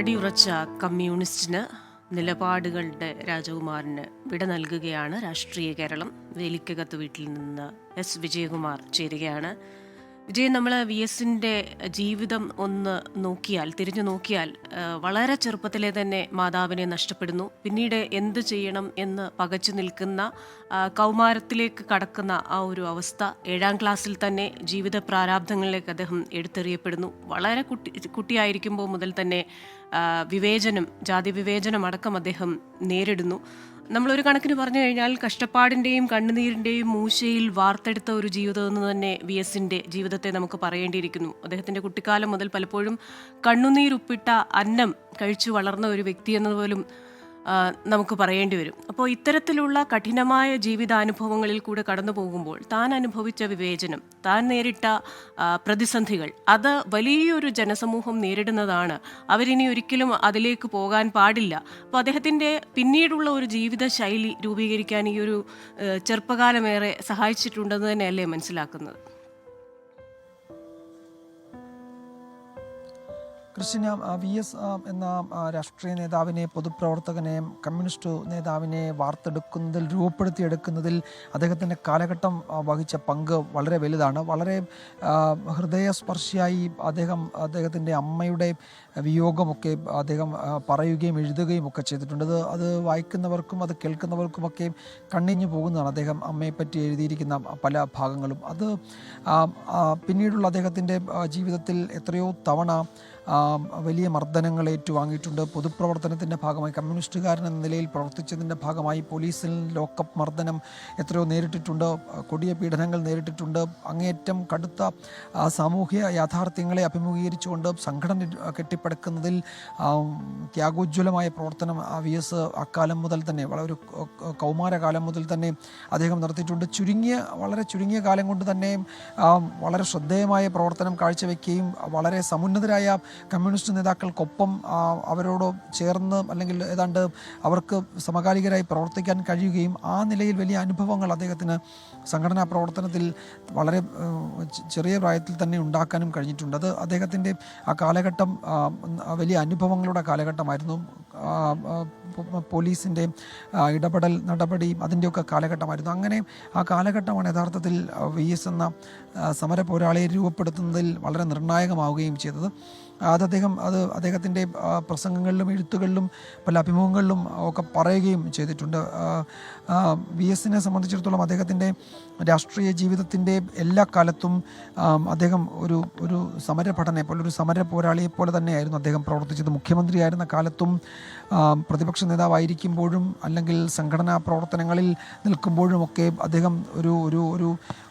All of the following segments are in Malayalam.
അടിയുറച്ച കമ്മ്യൂണിസ്റ്റിന് നിലപാടുകളുടെ രാജകുമാറിന് വിട നൽകുകയാണ് രാഷ്ട്രീയ കേരളം. വേലിക്കകത്ത് വീട്ടിൽ നിന്ന് എസ്. വിജയകുമാർ ചേരുകയാണ്. വിജയൻ നമ്മൾ വി എസിന്റെ ജീവിതം ഒന്ന് നോക്കിയാൽ തിരിഞ്ഞു നോക്കിയാൽ വളരെ ചെറുപ്പത്തിലെ തന്നെ മാതാവിനെ നഷ്ടപ്പെടുന്നു. പിന്നീട് എന്ത് ചെയ്യണം എന്ന് പകച്ചു നിൽക്കുന്ന കൗമാരത്തിലേക്ക് കടക്കുന്ന ആ ഒരു അവസ്ഥ ഏഴാം ക്ലാസ്സിൽ തന്നെ ജീവിത പ്രാരാബ്ധങ്ങളിലേക്ക് അദ്ദേഹം എടുത്തെറിയപ്പെടുന്നു. വളരെ കുട്ടി കുട്ടിയായിരിക്കുമ്പോൾ മുതൽ തന്നെ വിവേചനം ജാതി വിവേചനം അടക്കം അദ്ദേഹം നേരിടുന്നു. നമ്മളൊരു കണക്കിന് പറഞ്ഞു കഴിഞ്ഞാൽ കഷ്ടപ്പാടിന്റെയും കണ്ണുനീരിന്റെയും മൂശയിൽ വാർത്തെടുത്ത ഒരു ജീവിതം എന്ന് തന്നെ വി എസിന്റെ ജീവിതത്തെ നമുക്ക് പറയേണ്ടിയിരിക്കുന്നു. അദ്ദേഹത്തിന്റെ കുട്ടിക്കാലം മുതൽ പലപ്പോഴും കണ്ണുനീരുപ്പിട്ട അന്നം കഴിച്ചു വളർന്ന ഒരു വ്യക്തി എന്നതുപോലും നമുക്ക് പറയേണ്ടി വരും. അപ്പോൾ ഇത്തരത്തിലുള്ള കഠിനമായ ജീവിതാനുഭവങ്ങളിൽ കൂടെ കടന്നു പോകുമ്പോൾ താൻ അനുഭവിച്ച വിവേചനം താൻ നേരിട്ട പ്രതിസന്ധികൾ അത് വലിയൊരു ജനസമൂഹം നേരിടുന്നതാണ്. അവരിനി ഒരിക്കലും അതിലേക്ക് പോകാൻ പാടില്ല. അപ്പോൾ അദ്ദേഹത്തിന്റെ പിന്നീടുള്ള ഒരു ജീവിത ശൈലി രൂപീകരിക്കാൻ ഈ ഒരു ചെറുപ്പകാലമേറെ സഹായിച്ചിട്ടുണ്ടെന്ന് തന്നെയല്ലേ മനസ്സിലാക്കുന്നത്? ക്രിസ്ത്യന വി എസ് എന്ന രാഷ്ട്രീയ നേതാവിനെ പൊതുപ്രവർത്തകനെ കമ്മ്യൂണിസ്റ്റ് നേതാവിനെ വാർത്തെടുക്കുന്നതിൽ രൂപപ്പെടുത്തിയെടുക്കുന്നതിൽ അദ്ദേഹത്തിന്റെ കാലഘട്ടം വഹിച്ച പങ്ക് വളരെ വലുതാണ്. വളരെ ഹൃദയസ്പർശിയായി അദ്ദേഹം അദ്ദേഹത്തിന്റെ അമ്മയുടെ വിയോഗമൊക്കെ അദ്ദേഹം പറയുകയും എഴുതുകയും ഒക്കെ ചെയ്തിട്ടുണ്ട്. അത് അത് വായിക്കുന്നവർക്കും അത് കേൾക്കുന്നവർക്കുമൊക്കെ കണ്ണിഞ്ഞു പോകുന്നതാണ് അദ്ദേഹം അമ്മയെപ്പറ്റി എഴുതിയിരിക്കുന്ന പല ഭാഗങ്ങളും. അത് പിന്നീടുള്ള അദ്ദേഹത്തിന്റെ ജീവിതത്തിൽ എത്രയോ തവണ വലിയ മർദ്ദനങ്ങൾ ഏറ്റുവാങ്ങിയിട്ടുണ്ട്. പൊതുപ്രവർത്തനത്തിന്റെ ഭാഗമായി കമ്മ്യൂണിസ്റ്റുകാരൻ എന്ന നിലയിൽ പ്രവർത്തിച്ചതിന്റെ ഭാഗമായി പോലീസിൽ ലോക്കപ്പ് മർദ്ദനം എത്രയോ നേരിട്ടിട്ടുണ്ട് കൊടിയ പീഡനങ്ങൾ നേരിട്ടിട്ടുണ്ട്. അങ്ങേയറ്റം കടുത്ത സാമൂഹ്യ യാഥാർത്ഥ്യങ്ങളെ അഭിമുഖീകരിച്ചുകൊണ്ട് സംഘടന കെട്ടിപ്പടുക്കുന്നതിൽ ത്യാഗോജ്വലമായ പ്രവർത്തനം വി എസ് അക്കാലം മുതൽ തന്നെ വളരെ ഒരു കൗമാരകാലം മുതൽ തന്നെ അദ്ദേഹം നടത്തിയിട്ടുണ്ട്. ചുരുങ്ങിയ വളരെ ചുരുങ്ങിയ കാലം കൊണ്ട് തന്നെ വളരെ ശ്രദ്ധേയമായ പ്രവർത്തനം കാഴ്ചവെക്കുകയും വളരെ സമുന്നതരായ കമ്മ്യൂണിസ്റ്റ് നേതാക്കൾക്കൊപ്പം അവരോട് ചേർന്ന് അല്ലെങ്കിൽ ഏതാണ്ട് അവർക്ക് സമകാലികരായി പ്രവർത്തിക്കാൻ കഴിയുകയും ആ നിലയിൽ വലിയ അനുഭവങ്ങൾ അദ്ദേഹത്തിന് സംഘടനാ പ്രവർത്തനത്തിൽ വളരെ ചെറിയ പ്രായത്തിൽ തന്നെ ഉണ്ടാക്കാനും കഴിഞ്ഞിട്ടുണ്ട്. അത് അദ്ദേഹത്തിന്റെ ആ കാലഘട്ടം വലിയ അനുഭവങ്ങളുടെ കാലഘട്ടമായിരുന്നു. പോലീസിന്റെ ഇടപെടൽ നടപടി അതിന്റെയൊക്കെ കാലഘട്ടമായിരുന്നു. അങ്ങനെ ആ കാലഘട്ടമാണ് യഥാർത്ഥത്തിൽ വി എസ് എന്ന സമര പോരാളിയെ രൂപപ്പെടുത്തുന്നതിൽ വളരെ നിർണായകമാവുകയും ചെയ്തത്. അത് അദ്ദേഹം അത് അദ്ദേഹത്തിന്റെ പ്രസംഗങ്ങളിലും എഴുത്തുകളിലും പല അഭിമുഖങ്ങളിലും ഒക്കെ പറയുകയും ചെയ്തിട്ടുണ്ട്. വി എസിനെ സംബന്ധിച്ചിടത്തോളം അദ്ദേഹത്തിന്റെ രാഷ്ട്രീയ ജീവിതത്തിന്റെ എല്ലാ കാലത്തും അദ്ദേഹം ഒരു ഒരു സമരഭടനെ പോലെ ഒരു സമര പോരാളിയെ പോലെ തന്നെയായിരുന്നു അദ്ദേഹം പ്രവർത്തിച്ചത്. മുഖ്യമന്ത്രിയായിരുന്ന കാലത്തും പ്രതിപക്ഷ നേതാവായിരിക്കുമ്പോഴും അല്ലെങ്കിൽ സംഘടനാ പ്രവർത്തനങ്ങളിൽ നിൽക്കുമ്പോഴും ഒക്കെ അദ്ദേഹം ഒരു ഒരു ഒരു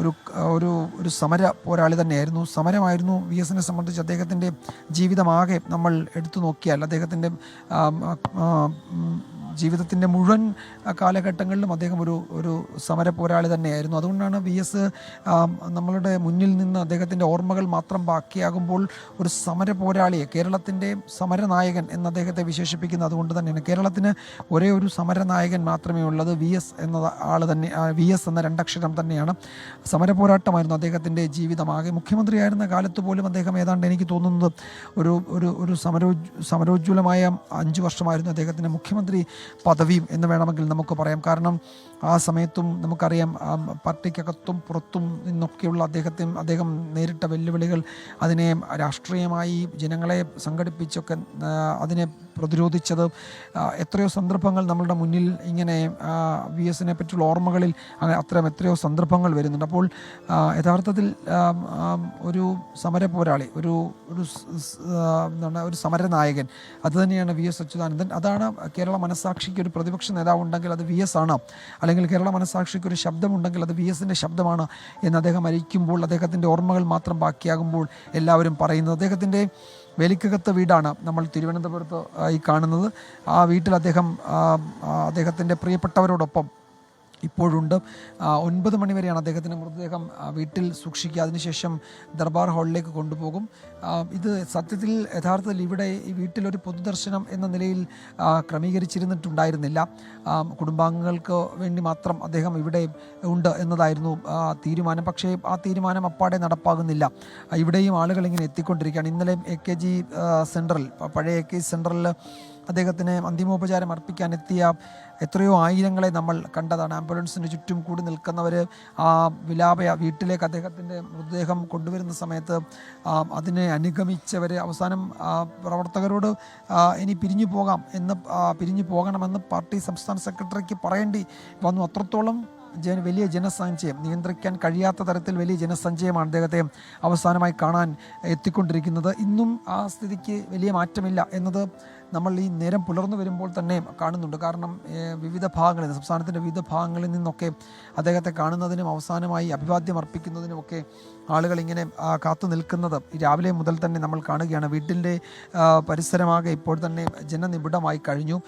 ഒരു ഒരു ഒരു സമര പോരാളി തന്നെയായിരുന്നു. സമരമായിരുന്നു വി എസിനെ സംബന്ധിച്ച് അദ്ദേഹത്തിന്റെ ജീവിതമാകെ നമ്മൾ എടുത്തു നോക്കിയാൽ അദ്ദേഹത്തിന്റെ ജീവിതത്തിന്റെ മുഴുവൻ കാലഘട്ടങ്ങളിലും അദ്ദേഹം ഒരു ഒരു സമര പോരാളി തന്നെയായിരുന്നു. അതുകൊണ്ടാണ് വി എസ് നമ്മളുടെ മുന്നിൽ നിന്ന് അദ്ദേഹത്തിന്റെ ഓർമ്മകൾ മാത്രം ബാക്കിയാകുമ്പോൾ ഒരു സമര പോരാളിയെ കേരളത്തിന്റെ സമരനായകൻ എന്ന് അദ്ദേഹത്തെ വിശേഷിപ്പിക്കുന്നത് അതുകൊണ്ട് തന്നെയാണ്. കേരളത്തിന് ഒരേ ഒരു സമരനായകൻ മാത്രമേ ഉള്ളത് വി എസ് എന്ന ആൾ തന്നെ വി എസ് എന്ന രണ്ടക്ഷരം തന്നെയാണ്. സമര പോരാട്ടമായിരുന്നു അദ്ദേഹത്തിന്റെ ജീവിതമാകെ മുഖ്യമന്ത്രിയായിരുന്ന കാലത്ത് പോലും അദ്ദേഹം ഏതാണ്ട് എനിക്ക് തോന്നുന്നത് ഒരു ഒരു ഒരു സമരോ സമരോജ്വലമായ അഞ്ച് വർഷമായിരുന്നു അദ്ദേഹത്തിന്റെ മുഖ്യമന്ത്രി പദവിയും എന്ന് വേണമെങ്കിൽ നമുക്ക് പറയാം. കാരണം ആ സമയത്തും നമുക്കറിയാം പാർട്ടിക്കകത്തും പുറത്തും നിന്നൊക്കെയുള്ള അദ്ദേഹത്തെ അദ്ദേഹം നേരിട്ട വെല്ലുവിളികൾ അതിനെ രാഷ്ട്രീയമായി ജനങ്ങളെ സംഘടിപ്പിച്ചൊക്കെ അതിനെ പ്രതിരോധിച്ചത് എത്രയോ സന്ദർഭങ്ങൾ നമ്മളുടെ മുന്നിൽ ഇങ്ങനെ വി എസിനെ പറ്റിയുള്ള ഓർമ്മകളിൽ അങ്ങനെ അത്തരം എത്രയോ സന്ദർഭങ്ങൾ വരുന്നുണ്ട്. അപ്പോൾ യഥാർത്ഥത്തിൽ ഒരു സമര പോരാളി ഒരു ഒരു എന്താണ് ഒരു സമരനായകൻ അത് തന്നെയാണ് വി എസ് അച്യുതാനന്ദൻ. അതാണ് കേരള മനസാക്ഷിക്ക് ഒരു പ്രതിപക്ഷ നേതാവ് ഉണ്ടെങ്കിൽ അത് വി എസ് ആണ്. അല്ലെങ്കിൽ കേരള മനസാക്ഷിക്ക് ഒരു ശബ്ദമുണ്ടെങ്കിൽ അത് വി എസിന്റെ ശബ്ദമാണ് എന്ന് അദ്ദേഹം മരിക്കുമ്പോൾ അദ്ദേഹത്തിന്റെ ഓർമ്മകൾ മാത്രം ബാക്കിയാകുമ്പോൾ എല്ലാവരും പറയുന്നത്. അദ്ദേഹത്തിന്റെ വേലിക്കകത്ത് വീടാണ് നമ്മൾ തിരുവനന്തപുരത്ത് ആയി കാണുന്നത്. ആ വീട്ടിൽ അദ്ദേഹം അദ്ദേഹത്തിന്റെ പ്രിയപ്പെട്ടവരോടൊപ്പം ഇപ്പോഴുണ്ട്. ഒൻപത് മണിവരെയാണ് അദ്ദേഹത്തിന്റെ മൃതദേഹം വീട്ടിൽ സൂക്ഷിക്കുക. അതിനുശേഷം ദർബാർ ഹാളിലേക്ക് കൊണ്ടുപോകും. ഇത് സത്യത്തിൽ യഥാർത്ഥത്തിൽ ഇവിടെ ഈ വീട്ടിലൊരു പൊതുദർശനം എന്ന നിലയിൽ ക്രമീകരിച്ചിരുന്നിട്ടുണ്ടായിരുന്നില്ല. കുടുംബാംഗങ്ങൾക്ക് വേണ്ടി മാത്രം അദ്ദേഹം ഇവിടെ ഉണ്ട് എന്നതായിരുന്നു തീരുമാനം. പക്ഷേ ആ തീരുമാനം അപ്പാടെ നടപ്പാകുന്നില്ല. ഇവിടെയും ആളുകൾ ഇങ്ങനെ എത്തിക്കൊണ്ടിരിക്കുകയാണ്. ഇന്നലെ എ കെ ജി സെൻട്രൽ പഴയ എ കെ ജി സെൻട്രലിൽ അദ്ദേഹത്തിന് അന്തിമോപചാരം അർപ്പിക്കാൻ എത്തിയ എത്രയോ ആയിരങ്ങളെ നമ്മൾ കണ്ടതാണ്. ആംബുലൻസിന് ചുറ്റും കൂടി നിൽക്കുന്നവർ ആ വിലാപയ വീട്ടിലേക്ക് അദ്ദേഹത്തിന്റെ മൃതദേഹം കൊണ്ടുവരുന്ന സമയത്ത് അതിനെ അനുഗമിച്ചവർ അവസാനം പ്രവർത്തകരോട് ഇനി പിരിഞ്ഞു പോകാം എന്ന് പിരിഞ്ഞു പോകണമെന്ന് പാർട്ടി സംസ്ഥാന സെക്രട്ടറിക്ക് പറയേണ്ടി വന്നു. അത്രത്തോളം ജന വലിയ ജനസഞ്ചയം നിയന്ത്രിക്കാൻ കഴിയാത്ത തരത്തിൽ വലിയ ജനസഞ്ചയമാണ് അദ്ദേഹത്തെ അവസാനമായി കാണാൻ എത്തിക്കൊണ്ടിരിക്കുന്നത്. ഇന്നും ആ സ്ഥിതിക്ക് വലിയ മാറ്റമില്ല എന്നത് നമ്മൾ ഈ നേരം പുലർന്നു വരുമ്പോൾ തന്നെ കാണുന്നുണ്ട്. കാരണം വിവിധ ഭാഗങ്ങളിൽ സംസ്ഥാനത്തിന്റെ വിവിധ ഭാഗങ്ങളിൽ നിന്നൊക്കെ അദ്ദേഹത്തെ കാണുന്നതിനും അവസാനമായി അഭിവാദ്യം അർപ്പിക്കുന്നതിനുമൊക്കെ ആളുകൾ ഇങ്ങനെ കാത്തു നിൽക്കുന്നത് രാവിലെ മുതൽ തന്നെ നമ്മൾ കാണുകയാണ്. വീട്ടിന്റെ പരിസരമാകെ ഇപ്പോൾ തന്നെ ജനനിബിഡമായി കഴിഞ്ഞു.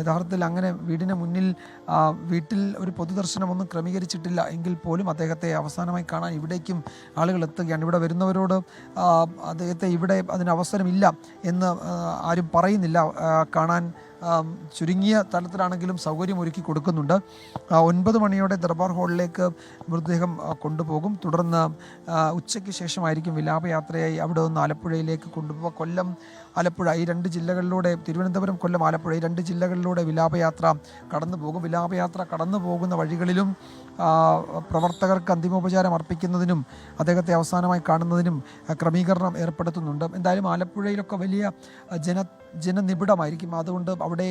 യഥാർത്ഥത്തിൽ അങ്ങനെ വീടിന് മുന്നിൽ വീട്ടിൽ ഒരു പൊതുദർശനമൊന്നും ക്രമീകരിച്ചിട്ടില്ല എങ്കിൽ പോലും അദ്ദേഹത്തെ അവസാനമായി കാണാൻ ഇവിടേക്കും ആളുകൾ എത്തുകയാണ്. ഇവിടെ വരുന്നവരോട് അദ്ദേഹത്തെ ഇവിടെ അതിന് അവസരമില്ല എന്ന് ആരും പറയുന്നില്ല. കാണാൻ ചുരുങ്ങിയ തലത്തിലാണെങ്കിലും സൗകര്യം ഒരുക്കി കൊടുക്കുന്നുണ്ട്. ഒൻപത് മണിയോടെ ദർബാർ ഹാളിലേക്ക് മൃതദേഹം കൊണ്ടുപോകും. തുടർന്ന് ഉച്ചയ്ക്ക് ശേഷമായിരിക്കും വിലാപയാത്രയായി അവിടെ നിന്ന് ആലപ്പുഴയിലേക്ക് കൊണ്ടുപോകുക കൊല്ലം ആലപ്പുഴ ഈ രണ്ട് ജില്ലകളിലൂടെ തിരുവനന്തപുരം കൊല്ലം ആലപ്പുഴ ഈ രണ്ട് ജില്ലകളിലൂടെ വിലാപയാത്ര കടന്നു പോകും. വിലാപയാത്ര കടന്നു പോകുന്ന വഴികളിലും പ്രവർത്തകർക്ക് അന്തിമോപചാരം അർപ്പിക്കുന്നതിനും അദ്ദേഹത്തെ അവസാനമായി കാണുന്നതിനും ക്രമീകരണം ഏർപ്പെടുത്തുന്നുണ്ട്. എന്തായാലും ആലപ്പുഴയിലൊക്കെ വലിയ ജന ജനനിബിഡമായിരിക്കും. അതുകൊണ്ട് അവിടെ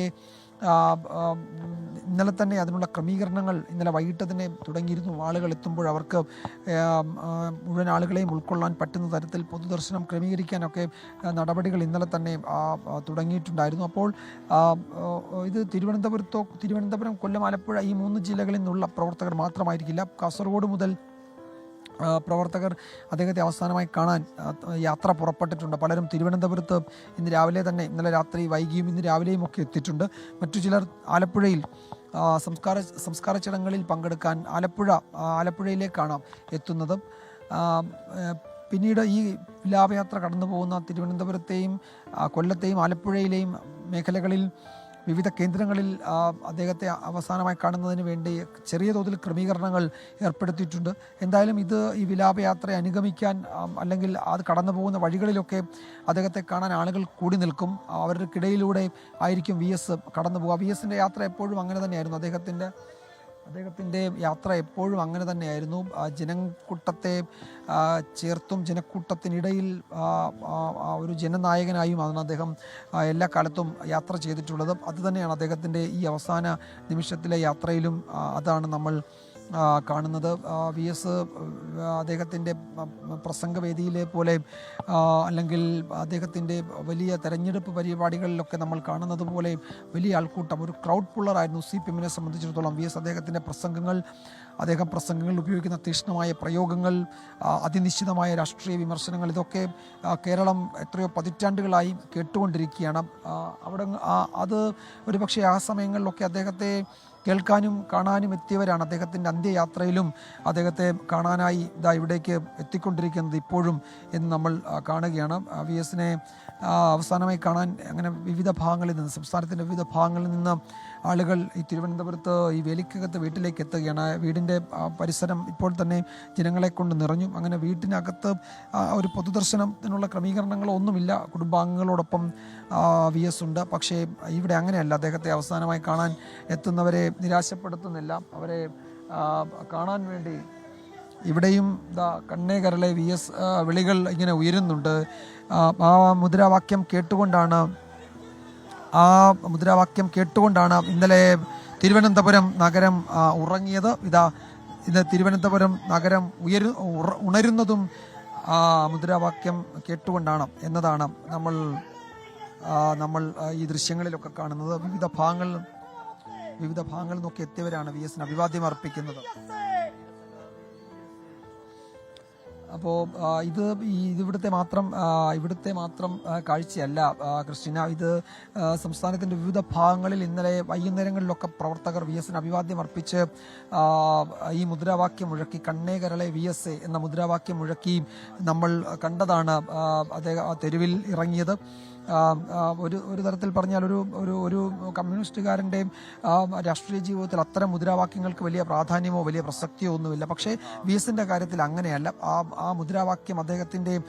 ഇന്നലെ തന്നെ അതിനുള്ള ക്രമീകരണങ്ങൾ ഇന്നലെ വൈകിട്ട് തന്നെ തുടങ്ങിയിരുന്നു. ആളുകൾ എത്തുമ്പോൾ അവർക്ക് മുഴുവൻ ആളുകളെയും ഉൾക്കൊള്ളാൻ പറ്റുന്ന തരത്തിൽ പൊതുദർശനം ക്രമീകരിക്കാനൊക്കെ നടപടികൾ ഇന്നലെ തന്നെ തുടങ്ങിയിട്ടുണ്ടായിരുന്നു. അപ്പോൾ ഇത് തിരുവനന്തപുരത്തോ തിരുവനന്തപുരം കൊല്ലം ആലപ്പുഴ ഈ മൂന്ന് ജില്ലകളിൽ നിന്നുള്ള പ്രവർത്തകർ മാത്രമായിരിക്കില്ല. കാസർഗോഡ് മുതൽ പ്രവർത്തകർ അദ്ദേഹത്തെ അവസാനമായി കാണാൻ യാത്ര പുറപ്പെട്ടിട്ടുണ്ട്. പലരും തിരുവനന്തപുരത്ത് ഇന്ന് രാവിലെ തന്നെ ഇന്നലെ രാത്രി വൈകിയും ഇന്ന് രാവിലെയും ഒക്കെ എത്തിയിട്ടുണ്ട്. മറ്റു ചിലർ ആലപ്പുഴയിൽ സംസ്കാര സംസ്കാര ചടങ്ങുകളിൽ പങ്കെടുക്കാൻ ആലപ്പുഴ ആലപ്പുഴയിലേക്കാണ് എത്തുന്നത്. പിന്നീട് ഈ വിലാപയാത്ര കടന്നു പോകുന്ന തിരുവനന്തപുരത്തെയും കൊല്ലത്തെയും ആലപ്പുഴയിലെയും മേഖലകളിൽ വിവിധ കേന്ദ്രങ്ങളിൽ അദ്ദേഹത്തെ അവസാനമായി കാണുന്നതിന് വേണ്ടി ചെറിയ തോതിൽ ക്രമീകരണങ്ങൾ ഏർപ്പെടുത്തിയിട്ടുണ്ട്. എന്തായാലും ഇത് ഈ വിലാപയാത്രയെ അനുഗമിക്കാൻ അല്ലെങ്കിൽ അത് കടന്നു പോകുന്ന വഴികളിലൊക്കെ അദ്ദേഹത്തെ കാണാൻ ആളുകൾ കൂടി നിൽക്കും. അവരുടെ അവർക്കിടയിലൂടെ ആയിരിക്കും വി എസ് കടന്നു പോകുക വി എസിന്റെ യാത്ര എപ്പോഴും അങ്ങനെ തന്നെയായിരുന്നു അദ്ദേഹത്തിന്റെ. അദ്ദേഹത്തിന്റെ യാത്ര എപ്പോഴും അങ്ങനെ തന്നെയായിരുന്നു. ജനക്കൂട്ടത്തെ ചേർത്തും ജനക്കൂട്ടത്തിനിടയിൽ ഒരു ജനനായകനായുമാണ് അദ്ദേഹം എല്ലാ കാലത്തും യാത്ര ചെയ്തിട്ടുള്ളത്. അതുതന്നെയാണ് അദ്ദേഹത്തിന്റെ ഈ അവസാന നിമിഷത്തിലെ യാത്രയിലും അതാണ് നമ്മൾ കാണുന്നത്. വി എസ് അദ്ദേഹത്തിന്റെ പ്രസംഗവേദിയിലെ പോലെ അല്ലെങ്കിൽ അദ്ദേഹത്തിന്റെ വലിയ തെരഞ്ഞെടുപ്പ് പരിപാടികളിലൊക്കെ നമ്മൾ കാണുന്നത് പോലെ വലിയ ആൾക്കൂട്ടം. ഒരു ക്രൗഡ് പുള്ളറായിരുന്നു സി പി എമ്മിനെ സംബന്ധിച്ചിടത്തോളം. വി എസ് അദ്ദേഹത്തിന്റെ പ്രസംഗങ്ങൾ അദ്ദേഹം പ്രസംഗങ്ങളിൽ ഉപയോഗിക്കുന്ന തീക്ഷ്ണമായ പ്രയോഗങ്ങൾ അതിനിശ്ചിതമായ രാഷ്ട്രീയ വിമർശനങ്ങൾ ഇതൊക്കെ കേരളം എത്രയോ പതിറ്റാണ്ടുകളായി കേട്ടുകൊണ്ടിരിക്കുകയാണ്. അവിടെ അത് ഒരുപക്ഷെ ആ സമയങ്ങളിലൊക്കെ അദ്ദേഹത്തെ കേൾക്കാനും കാണാനും എത്തിയവരാണ് അദ്ദേഹത്തിന്റെ അന്ത്യയാത്രയിലും അദ്ദേഹത്തെ കാണാനായി ഇതാ ഇവിടേക്ക് എത്തിക്കൊണ്ടിരിക്കുന്നത് ഇപ്പോഴും എന്ന് നമ്മൾ കാണുകയാണ്. വി എസിനെ അവസാനമായി കാണാൻ അങ്ങനെ വിവിധ ഭാഗങ്ങളിൽ നിന്ന് സംസ്ഥാനത്തിന്റെ വിവിധ ഭാഗങ്ങളിൽ നിന്ന് ആളുകൾ ഈ തിരുവനന്തപുരത്ത് ഈ വേലിക്കകത്ത് വീട്ടിലേക്ക് എത്തുകയാണ്. വീടിന്റെ പരിസരം ഇപ്പോൾ തന്നെ ജനങ്ങളെ കൊണ്ട് നിറഞ്ഞു. അങ്ങനെ വീട്ടിനകത്ത് ഒരു പൊതുദർശനത്തിനുള്ള ക്രമീകരണങ്ങളോ ഒന്നുമില്ല. കുടുംബാംഗങ്ങളോടൊപ്പം വി എസ് ഉണ്ട്. പക്ഷേ ഇവിടെ അങ്ങനെയല്ല. അദ്ദേഹത്തെ അവസാനമായി കാണാൻ എത്തുന്നവരെ നിരാശപ്പെടുത്തുന്നില്ല. അവരെ കാണാൻ വേണ്ടി ഇവിടെയും കണ്ണേ കരളെ വി എസ് വിളികൾ ഇങ്ങനെ ഉയരുന്നുണ്ട്. ആ മുദ്രാവാക്യം കേട്ടുകൊണ്ടാണ് ആ മുദ്രാവാക്യം കേട്ടുകൊണ്ടാണ് ഇന്നലെ തിരുവനന്തപുരം നഗരം ഉറങ്ങിയത്. ഇതാ ഇന്ന് തിരുവനന്തപുരം നഗരം ഉയരു ഉണരുന്നതും ആ മുദ്രാവാക്യം കേട്ടുകൊണ്ടാണ് എന്നതാണ് നമ്മൾ നമ്മൾ ഈ ദൃശ്യങ്ങളിലൊക്കെ കാണുന്നത്. വിവിധ ഭാഗങ്ങളിൽ വിവിധ ഭാഗങ്ങളിൽ നിന്നൊക്കെ എത്തിയവരാണ് വി എസിന് അഭിവാദ്യം അർപ്പിക്കുന്നത്. അപ്പോൾ ഇത് ഇവിടുത്തെ മാത്രം ഇവിടുത്തെ മാത്രം കാഴ്ചയല്ല. ക്രിസ്റ്റിന ഇത് സംസ്ഥാനത്തിന്റെ വിവിധ ഭാഗങ്ങളിൽ ഇന്നലെ വൈകുന്നേരങ്ങളിലൊക്കെ പ്രവർത്തകർ വി എസിന് അഭിവാദ്യം അർപ്പിച്ച് ഈ മുദ്രാവാക്യം മുഴക്കി കണ്ണേ കരളെ വി എസ് എ എന്ന മുദ്രാവാക്യം മുഴക്കി നമ്മൾ കണ്ടതാണ് അദ്ദേഹം തെരുവിൽ ഇറങ്ങിയത്. ഒരു ഒരു തരത്തിൽ പറഞ്ഞാൽ ഒരു ഒരു ഒരു കമ്മ്യൂണിസ്റ്റുകാരന്റെയും രാഷ്ട്രീയ ജീവിതത്തിൽ അത്തരം മുദ്രാവാക്യങ്ങൾക്ക് വലിയ പ്രാധാന്യമോ വലിയ പ്രസക്തിയോ ഒന്നുമില്ല. പക്ഷേ വി എസിന്റെ കാര്യത്തിൽ അങ്ങനെയല്ല. ആ ആ മുദ്രാവാക്യം അദ്ദേഹത്തിന്റെയും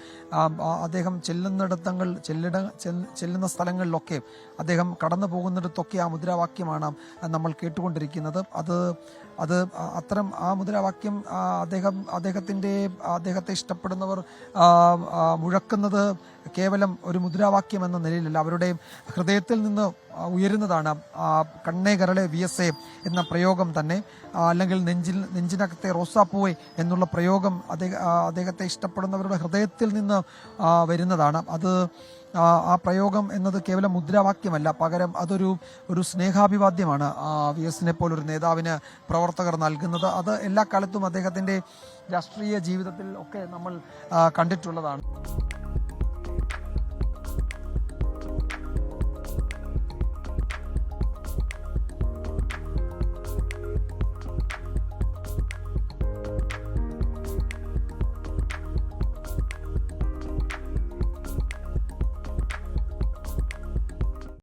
അദ്ദേഹം ചെല്ലുന്നിടത്തങ്ങൾ ചെല്ലിട ചെല്ലുന്ന സ്ഥലങ്ങളിലൊക്കെ അദ്ദേഹം കടന്നു പോകുന്നിടത്തൊക്കെ ആ മുദ്രാവാക്യമാണ് നമ്മൾ കേട്ടുകൊണ്ടിരിക്കുന്നത്. അത് അത് അത്തരം ആ മുദ്രാവാക്യം അദ്ദേഹം അദ്ദേഹത്തിന്റെ അദ്ദേഹത്തെ ഇഷ്ടപ്പെടുന്നവർ മുഴക്കുന്നത് കേവലം ഒരു മുദ്രാവാക്യം എന്ന നിലയിലല്ല അവരുടെ ഹൃദയത്തിൽ നിന്ന് ഉയരുന്നതാണ് കണ്ണേ കരളെ വി എസ് എ എന്ന പ്രയോഗം തന്നെ. അല്ലെങ്കിൽ നെഞ്ചിൽ നെഞ്ചിനകത്തെ റോസാപ്പൂവെ എന്നുള്ള പ്രയോഗം അദ്ദേഹം അദ്ദേഹത്തെ ഇഷ്ടപ്പെടുന്നവരുടെ ഹൃദയത്തിൽ നിന്ന് വരുന്നതാണ്. അത് ആ, പ്രയോഗം എന്നത് കേവലം മുദ്രാവാക്യമല്ല. പകരം അതൊരു ഒരു സ്നേഹാഭിവാദ്യമാണ് വി എസിനെ പോലൊരു നേതാവിന് പ്രവർത്തകർ നൽകുന്നത്. അത് എല്ലാ കാലത്തും അദ്ദേഹത്തിന്റെ രാഷ്ട്രീയ ജീവിതത്തിൽ ഒക്കെ നമ്മൾ കണ്ടിട്ടുള്ളതാണ്.